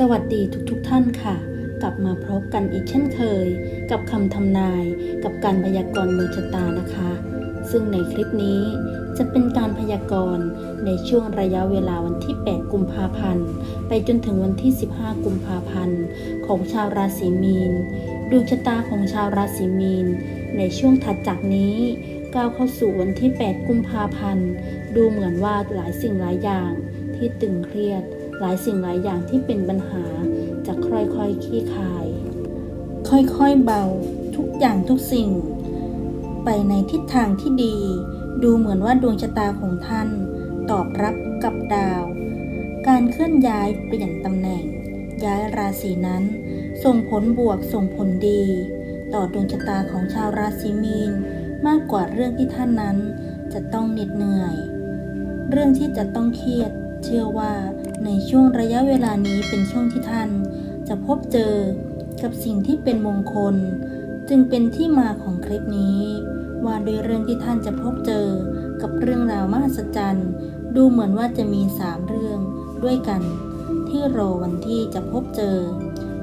สวัสดีทุกๆทท่านค่ะ กลับมาพบกันอีกเช่นเคย กับคำทำนายกับการพยากรณ์ดวงชะตานะคะ ซึ่งในคลิปนี้จะเป็นการพยากรณ์ในช่วงระยะเวลาวันที่ 8 กุมภาพันธ์ ไปจนถึงวันที่ 15 กุมภาพันธ์ ของชาวราศีมีนดวงชะตาของชาวราศีมีน ในช่วงถัดจากนี้ก้าวเข้าสู่วันที่ 8 กุมภาพันธ์ ดูเหมือนว่าหลายสิ่งหลายอย่างที่ตึงเครียด หลายสิ่งหลายอย่างที่เป็นปัญหาจะค่อยๆคลี่คลาย ค่อยๆเบาทุกอย่างทุกสิ่ง ไปในทิศทางที่ดี ดูเหมือนว่าดวงชะตาของท่าน ตอบรับกับดาว การเคลื่อนย้ายเปลี่ยนตำแหน่ง ย้ายราศีนั้น ส่งผลบวกส่งผลดี ต่อดวงชะตาของชาวราศีมีนมากกว่าเรื่องที่ท่านนั้นจะต้องเหน็ดเหนื่อย เรื่องที่จะต้องเครียด เชื่อว่าในช่วงระยะเวลานี้เป็นช่วงที่ท่าน จะพบเจอกับสิ่งที่เป็นมงคล จึงเป็นที่มาของคลิปนี้ ว่าโดยเรื่องที่ท่านจะพบเจอกับเรื่องราวมหัศจรรย์ ดูเหมือนว่าจะมีสามเรื่องด้วยกัน ที่รอวันที่จะพบเจอ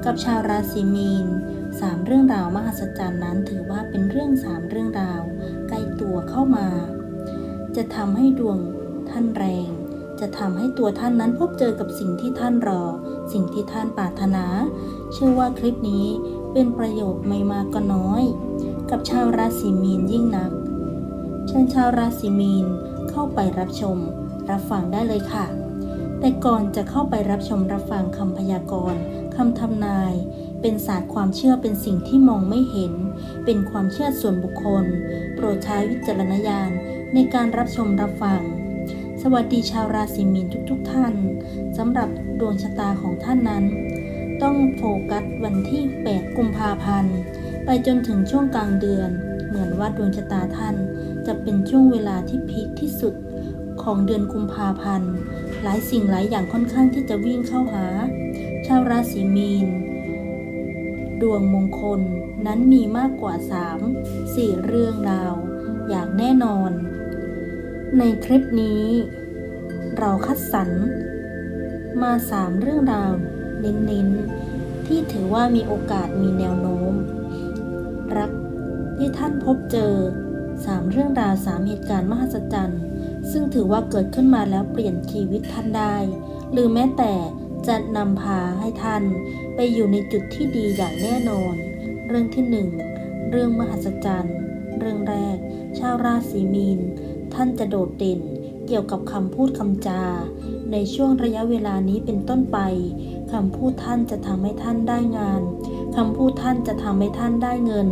กับชาวราศีมีนสามเรื่องราวมหัศจรรย์นั้นถือว่าเป็นเรื่องสามเรื่องราว ใกล้ตัวเข้ามา จะทำให้ดวงท่านแรง จะทำให้ตัวท่านนั้นพบเจอกับสิ่งที่ท่านรอ สิ่งที่ท่านปรารถนา เชื่อว่าคลิปนี้เป็นประโยชน์ไม่มากก็น้อย กับชาวราศีมีนยิ่งนัก เชิญชาวราศีมีนเข้าไปรับชม รับฟังได้เลยค่ะ แต่ก่อนจะเข้าไปรับชมรับฟังคำพยากรณ์คำทำนาย เป็นศาสตร์ความเชื่อเป็นสิ่งที่มองไม่เห็น เป็นความเชื่อส่วนบุคคล โปรดใช้วิจารณญาณในการรับชมรับฟัง สวัสดีชาวราศีมีนทุกๆทท่านสำหรับดวงชะตาของท่านนั้น ต้องโฟกัสวันที่ 8 กุมภาพันธ์ ไปจนถึงช่วงกลางเดือน เหมือนว่าดวงชะตาท่าน จะเป็นช่วงเวลาที่พีคที่สุดของเดือนกุมภาพันธ์ หลายสิ่งหลายอย่างค่อนข้างที่จะวิ่งเข้าหา ชาวราศีมีน ดวงมงคลนั้นมีมากกว่า 3 4 เรื่องราว อย่างแน่นอน ในคลิปนี้ เราคัดสรรมา3เรื่องราวเน้นๆ ที่ถือว่ามีโอกาสมีแนวโน้ม รักที่ท่านพบเจอ3เรื่องราว3เหตุการณ์มหัศจรรย์ ซึ่งถือว่าเกิดขึ้นมาแล้วเปลี่ยนชีวิตท่านได้ หรือแม้แต่จะนำพาให้ท่านไปอยู่ในจุดที่ดีอย่างแน่นอน เรื่องที่หนึ่งเรื่องมหัศจรรย์ เรื่องแรก ชาวราศีมีน ท่านจะโดดเด่นเกี่ยวกับคำพูดคำจา ในช่วงระยะเวลานี้เป็นต้นไปคำพูดท่านจะทำให้ท่านได้งานคำพูดท่านจะทำให้ท่านได้เงิน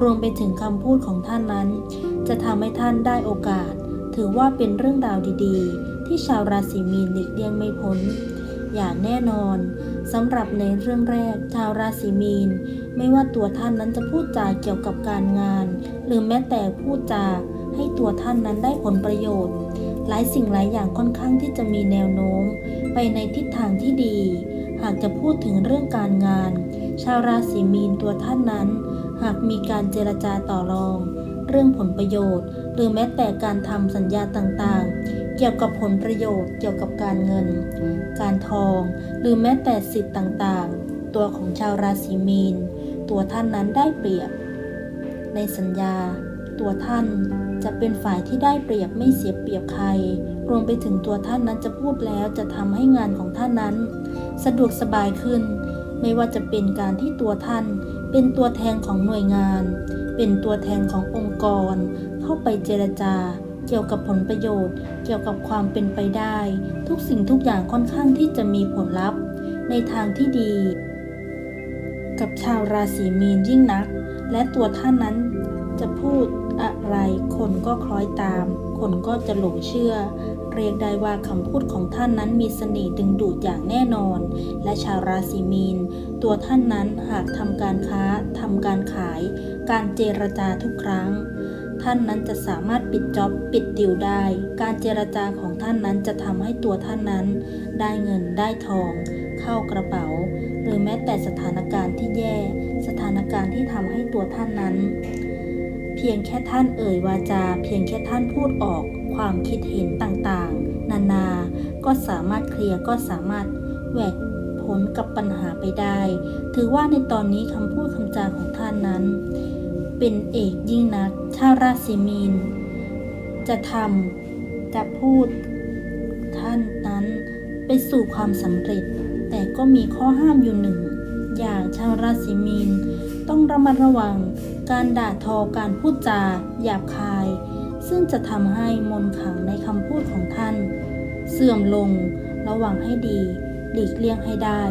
รวมไปถึงคำพูดของท่านนั้น จะทำให้ท่านได้โอกาส ถือว่าเป็นเรื่องราวดีๆ ที่ชาวราศีมีนหลีกเลี่ยงไม่พ้น อย่างแน่นอนสำหรับในเรื่องแรกชาวราศีมีน ไม่ว่าตัวท่านนั้นจะพูดจาเกี่ยวกับการงาน หรือแม้แต่พูดจา ให้ตัวท่านนั้นได้ผลประโยชน์ หลายสิ่งหลายอย่างค่อนข้างที่จะมีแนวโน้ม ไปในทิศทางที่ดี หากจะพูดถึงเรื่องการงาน ชาวราศีมีนตัวท่านนั้น หากมีการเจรจาต่อรอง เรื่องผลประโยชน์ หรือแม้แต่การทำสัญญาต่างๆ เกี่ยวกับผลประโยชน์ เกี่ยวกับการเงิน การทอง หรือแม้แต่สิทธิ์ต่างๆ ตัวของชาวราศีมีน ตัวท่านนั้นได้เปรียบ ในสัญญาตัวท่าน จะเป็นฝ่ายที่ได้เปรียบไม่เสียเปรียบใคร รวมไปถึงตัวท่านนั้นจะพูดแล้วจะทำให้งานของท่านนั้น สะดวกสบายขึ้น ไม่ว่าจะเป็นการที่ตัวท่าน เป็นตัวแทนของหน่วยงาน เป็นตัวแทนขององค์กร เข้าไปเจรจา เกี่ยวกับผลประโยชน์ เกี่ยวกับความเป็นไปได้ ทุกสิ่งทุกอย่างค่อนข้างที่จะมีผลลัพธ์ ในทางที่ดี กับชาวราศีมีนยิ่งนัก และตัวท่านนั้นจะพูด ไร คนก็คล้อยตาม คนก็จะหลงเชื่อ เรียกได้ว่าคำพูดของท่านนั้นมีเสน่ห์ดึงดูดอย่างแน่นอน และชาวราศีมีน ตัวท่านนั้นหากทำการค้าทำการขาย การเจรจาทุกครั้ง ท่านนั้นจะสามารถปิดจ็อบปิดดิวได้ การเจรจาของท่านนั้นจะทำให้ตัวท่านนั้น ได้เงินได้ทอง เข้ากระเป๋า หรือแม้แต่สถานการณ์ที่แย่ สถานการณ์ที่ทำให้ตัวท่านนั้น เพียงแค่ท่านเอ่ยวาจา เพียงแค่ท่านพูดออกความคิดเห็นต่างๆ นานา ก็สามารถเคลียร์ก็สามารถแหวกผพ้นกับปัญหาไปได้ ถือว่าในตอนนี้คำพูดคำจาของท่านนั้น เป็นเอกยิ่งนักชาวราศีมีน จะทำจะพูด ท่านนั้นไปสู่ความสำเร็จ แต่ก็มีข้อห้ามอยู่หนึ่ง อย่างชาวราศีมีน ต้องระมัดระวัง การด่าทอการพูดจา หยาบคาย ซึ่งจะทำให้มนขังในคำพูดของท่าน เสื่อมลง ระวังให้ดี หลีกเลี่ยงให้ได้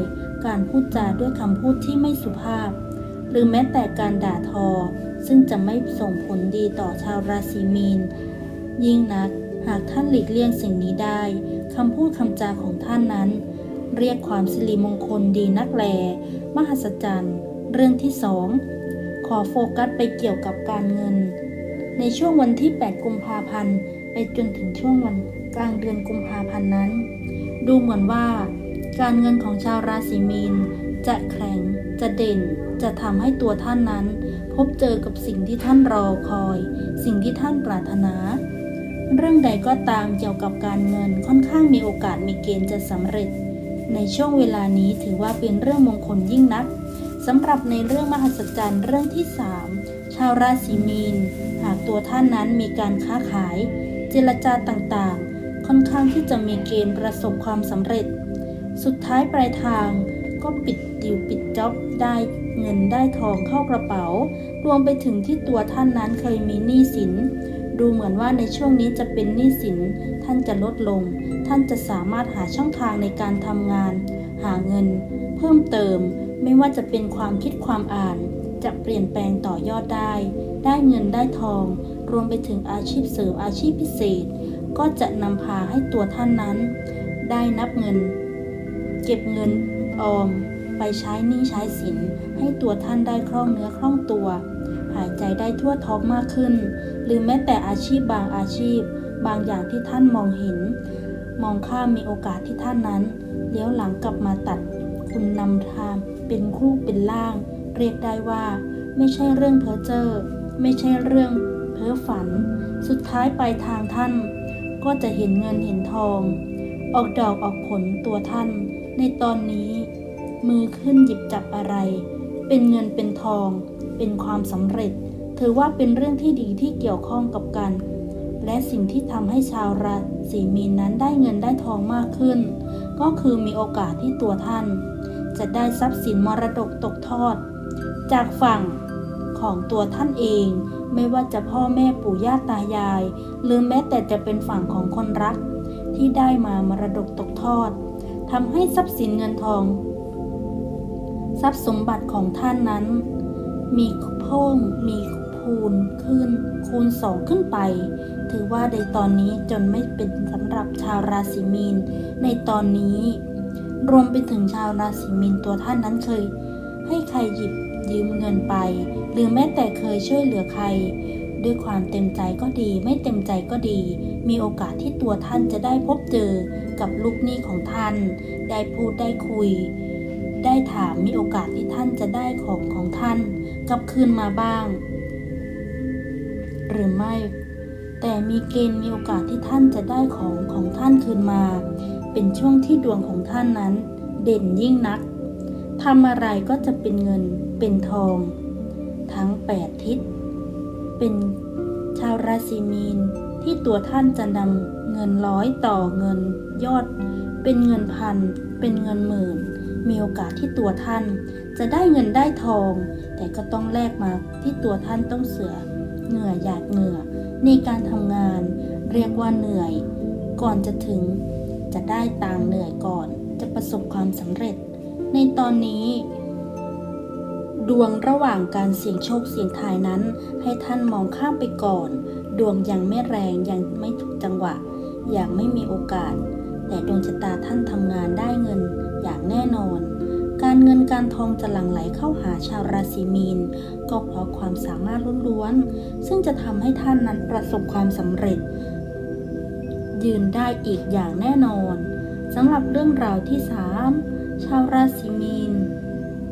การพูดจาด้วยคำพูดที่ไม่สุภาพ หรือแม้แต่การด่าทอ ซึ่งจะไม่ส่งผลดีต่อชาวราศีมีน ยิ่งนัก หากท่านหลีกเลี่ยงสิ่งนี้ได้คำพูดคำจาของท่านนั้น เรียกความสิริมงคลดีนักแล มหัศจรรย์ เรื่องที่สอง ขอโฟกัสไปเกี่ยวกับการเงิน ในช่วงวันที่ 8 กุมภาพันธ์ ไปจนถึงช่วงวันกลางเดือนกุมภาพันธ์นั้น ดูเหมือนว่า การเงินของชาวราศีมีน จะแข็ง จะเด่น จะทำให้ตัวท่านนั้น พบเจอกับสิ่งที่ท่านรอคอย สิ่งที่ท่านปรารถนา เรื่องใดก็ตามเกี่ยวกับการเงินค่อนข้างมีโอกาสมีเกณฑ์จะสำเร็จ ในช่วงเวลานี้ถือว่าเป็นเรื่องมงคลยิ่งนัก สำหรับในเรื่องมหัศจรรย์เรื่องที่ 3 ชาวราศีมีน หากตัวท่านนั้นมีการค้าขาย เจรจาต่างๆ ค่อนข้างที่จะมีเกณฑ์ประสบความสำเร็จ สุดท้ายปลายทางก็ปิดดิวปิดจ็อบได้เงินได้ทองเข้ากระเป๋า รวมไปถึงที่ตัวท่านนั้นเคยมีหนี้สิน ดูเหมือนว่าในช่วงนี้จะเป็นหนี้สิน ท่านจะลดลง ท่านจะสามารถหาช่องทางในการทำงาน หาเงิน เพิ่มเติม ไม่ว่าจะเป็นความคิดความอ่าน จะเปลี่ยนแปลงต่อยอดได้ ได้เงินได้ทอง รวมไปถึงอาชีพเสริมอาชีพพิเศษ ก็จะนำพาให้ตัวท่านนั้น ได้นับเงิน เก็บเงินออม ไปใช้หนี้ใช้สิน ให้ตัวท่านได้คล่องเนื้อคล่องตัว หายใจได้ทั่วท้องมากขึ้น หรือแม้แต่อาชีพบางอาชีพ บางอย่างที่ท่านมองเห็น มองข้ามมีโอกาสที่ท่านนั้นเลี้ยวหลังกลับมาตัดคุณนำทาง เป็นคู่เป็นล่าง เรียกได้ว่า ไม่ใช่เรื่องเพ้อเจ้อไม่ใช่เรื่องเพ้อฝัน สุดท้ายปลายทางท่าน ก็จะเห็นเงินเห็นทอง ออกดอกออกผลตัวท่าน ในตอนนี้ มือขึ้นหยิบจับอะไร เป็นเงินเป็นทอง เป็นความสำเร็จ ถือว่าเป็นเรื่องที่ดีที่เกี่ยวข้องกับกันและสิ่งที่ทำให้ชาวราศีมีนนั้นได้เงินได้ทองมากขึ้น ก็คือมีโอกาสที่ตัวท่าน จะได้ทรัพย์สินมรดกตกทอด จากฝั่งของตัวท่านเองไม่ว่าจะพ่อแม่ปู่ย่าตายาย หรือแม้แต่จะเป็นฝั่งของคนรัก ที่ได้มามรดกตกทอดทำให้ทรัพย์สินเงินทอง ทรัพย์สมบัติของท่านนั้น มีเพิ่มมีคูณขึ้น คูณสองขึ้นไป ถือว่าในตอนนี้จนไม่เป็นสำหรับชาวราศีมีนในตอนนี้ รวมไปถึงชาวราศีมีนตัวท่านนั้นเคย ให้ใครหยิบยืมเงินไป หรือแม้แต่เคยช่วยเหลือใคร ด้วยความเต็มใจก็ดี ไม่เต็มใจก็ดี มีโอกาสที่ตัวท่านจะได้พบเจอกับลูกหนี้ของท่าน ได้พูดได้คุย ได้ถามมีโอกาสที่ท่านจะได้ของของท่านกลับคืนมาบ้าง หรือไม่ แต่มีเกณฑ์มีโอกาสที่ท่านจะได้ของของท่านคืนมา เป็นช่วงที่ดวงของท่านนั้น เด่นยิ่งนักทำอะไรก็จะเป็นเงินเป็นทอง ทั้งแปดทิศ เป็นชาวราศีมีนที่ตัวท่านจะนำเงินร้อยต่อเงินยอด เป็นเงินพัน เป็นเงินหมื่น มีโอกาสที่ตัวท่าน จะได้เงินได้ทอง แต่ก็ต้องแลกมาที่ตัวท่านต้องเสือเหงื่อหยาดเหงื่อในการทำงาน เรียกว่าเหนื่อย ก่อนจะถึง จะได้ต่ามเหนื่อยก่อนจะประสบความสำเร็จ ในตอนนี้ ดวงระหว่างการเสี่ยงโชคเสี่ยงทายนั้น ให้ท่านมองข้ามไปก่อน ดวงยังไม่แรงยังไม่ถูกจังหวะ อย่างไม่มีโอกาส แต่ดวงชะตาท่านทำงานได้เงินอย่างแน่นอน การเงินการทองจะหลั่งไหลเข้าหาชาวราศีมีน ก็เพราะความสามารถล้วนๆซึ่งจะทำให้ท่านนั้นประสบความสำเร็จ ยืนได้อีกอย่างแน่นอนสำหรับเรื่องราวที่ 3 ชาวราศีมีน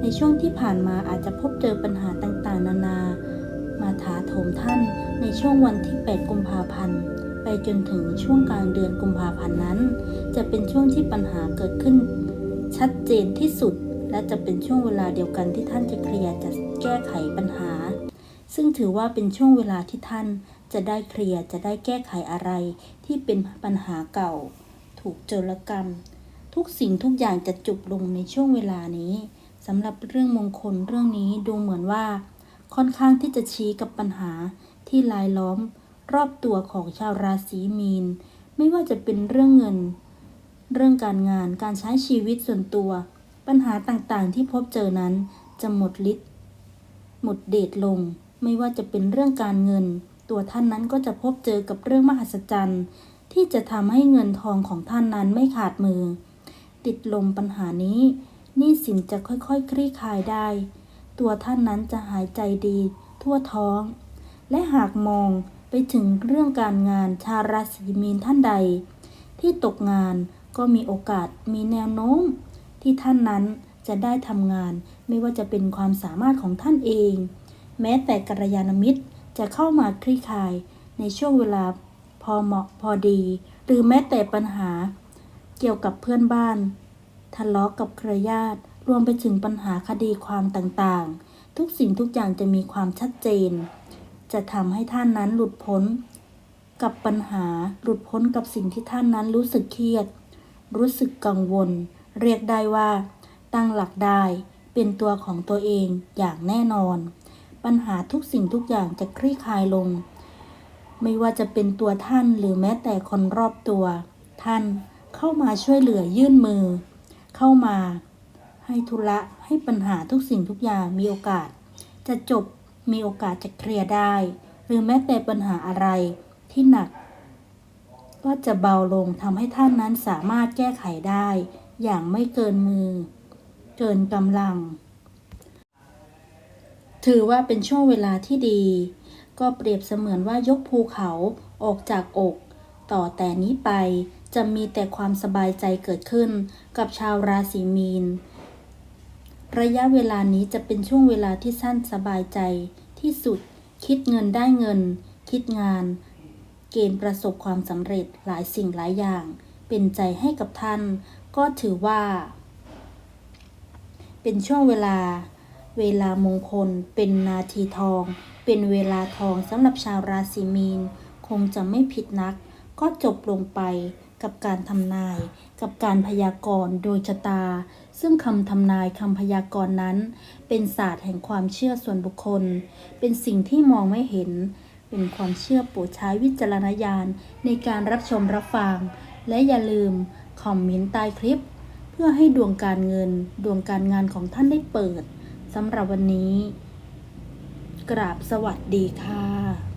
ในช่วงที่ผ่านมาอาจจะพบเจอปัญหาต่างๆ นานา มาถาโถมท่านในช่วงวันที่ 8 กุมภาพันธ์ไปจนถึงช่วงกลางเดือนกุมภาพันธ์นั้น จะเป็นช่วงที่ปัญหาเกิดขึ้น ชัดเจนที่สุด และจะเป็นช่วงเวลาเดียวกันที่ท่านจะเคลียร์จะแก้ไขปัญหา ซึ่งถือว่าเป็นช่วงเวลาที่ท่าน จะได้เคลียร์จะได้แก้ไขอะไร ที่เป็นปัญหาเก่า ถูกโจรกรรม ทุกสิ่งทุกอย่างจะจบลงในช่วงเวลานี้สำหรับเรื่องมงคลเรื่องนี้ดูเหมือนว่า ค่อนข้างที่จะชี้กับปัญหาที่ลายล้อม รอบตัวของชาวราศีมีน ไม่ว่าจะเป็นเรื่องเงิน เรื่องการงานการใช้ชีวิตส่วนตัว ปัญหาต่างๆ ที่พบเจอนั้นจะหมดฤทธิ์หมดเดชลง ไม่ว่าจะเป็นเรื่องการเงิน ตัวท่านนั้นก็จะพบเจอกับเรื่องมหัศจรรย์ ที่จะทำให้เงินทองของท่านนั้นไม่ขาดมือ ติดลมปัญหานี้หนี้สินจะค่อยๆคคลี่คลายได้ ตัวท่านนั้นจะหายใจดี ทั่วท้อง และหากมองไปถึงเรื่องการงานชาวราศีมีนท่านใด ที่ตกงานก็มีโอกาสมีแนวโน้ม ที่ท่านนั้นจะได้ทำงานไม่ว่าจะเป็นความสามารถของท่านเอง แม้แต่กัลยาณมิตร จะเข้ามาคลี่คลายในช่วงเวลาพอเหมาะพอดี หรือแม้แต่ปัญหา เกี่ยวกับเพื่อนบ้าน ทะเลาะกับเครือญาติ รวมไปถึงปัญหาคดีความต่างๆ ทุกสิ่งทุกอย่างจะมีความชัดเจน จะทำให้ท่านนั้นหลุดพ้น กับปัญหาหลุดพ้นกับสิ่งที่ท่านนั้นรู้สึกเครียด รู้สึกกังวล เรียกได้ว่า ตั้งหลักได้เป็นตัวของตัวเองอย่างแน่นอน ปัญหาทุกสิ่งทุกอย่างจะคลี่คลายลง ไม่ว่าจะเป็นตัวท่านหรือแม้แต่คนรอบตัว ท่านเข้ามาช่วยเหลือยื่นมือ เข้ามาให้ธุระให้ปัญหาทุกสิ่งทุกอย่างมีโอกาส จะจบมีโอกาสจะเคลียร์ได้ หรือแม้แต่ปัญหาอะไรที่หนัก ก็จะเบาลงทำให้ท่านนั้นสามารถแก้ไขได้ อย่างไม่เกินมือ เกินกำลัง ถือว่าเป็นช่วงเวลาที่ดี ก็เปรียบเสมือนว่ายกภูเขาออกจากอก ต่อแต่นี้ไปจะมีแต่ความสบายใจเกิดขึ้นกับชาวราศีมีน ระยะเวลานี้จะเป็นช่วงเวลาที่สั้นสบายใจที่สุด คิดเงินได้เงิน คิดงาน เกณฑ์ประสบความสำเร็จหลายสิ่งหลายอย่าง เป็นใจให้กับท่าน ก็ถือว่า เป็นช่วงเวลา เวลามงคลเป็นนาทีทอง เป็นเวลาทองสำหรับชาวราศีมีน คงจะไม่ผิดนัก ก็จบลงไปกับการทำนาย กับการพยากรณ์โดยชะตา ซึ่งคำทำนายคำพยากรณ์นั้น เป็นศาสตร์แห่งความเชื่อส่วนบุคคล เป็นสิ่งที่มองไม่เห็น เป็นความเชื่อโปรดใช้วิจารณญาณในการรับชมรับฟัง และอย่าลืมคอมเมนต์ใต้คลิป เพื่อให้ดวงการเงิน ดวงการงานของท่านได้เปิด สำหรับวันนี้ กราบสวัสดีค่ะ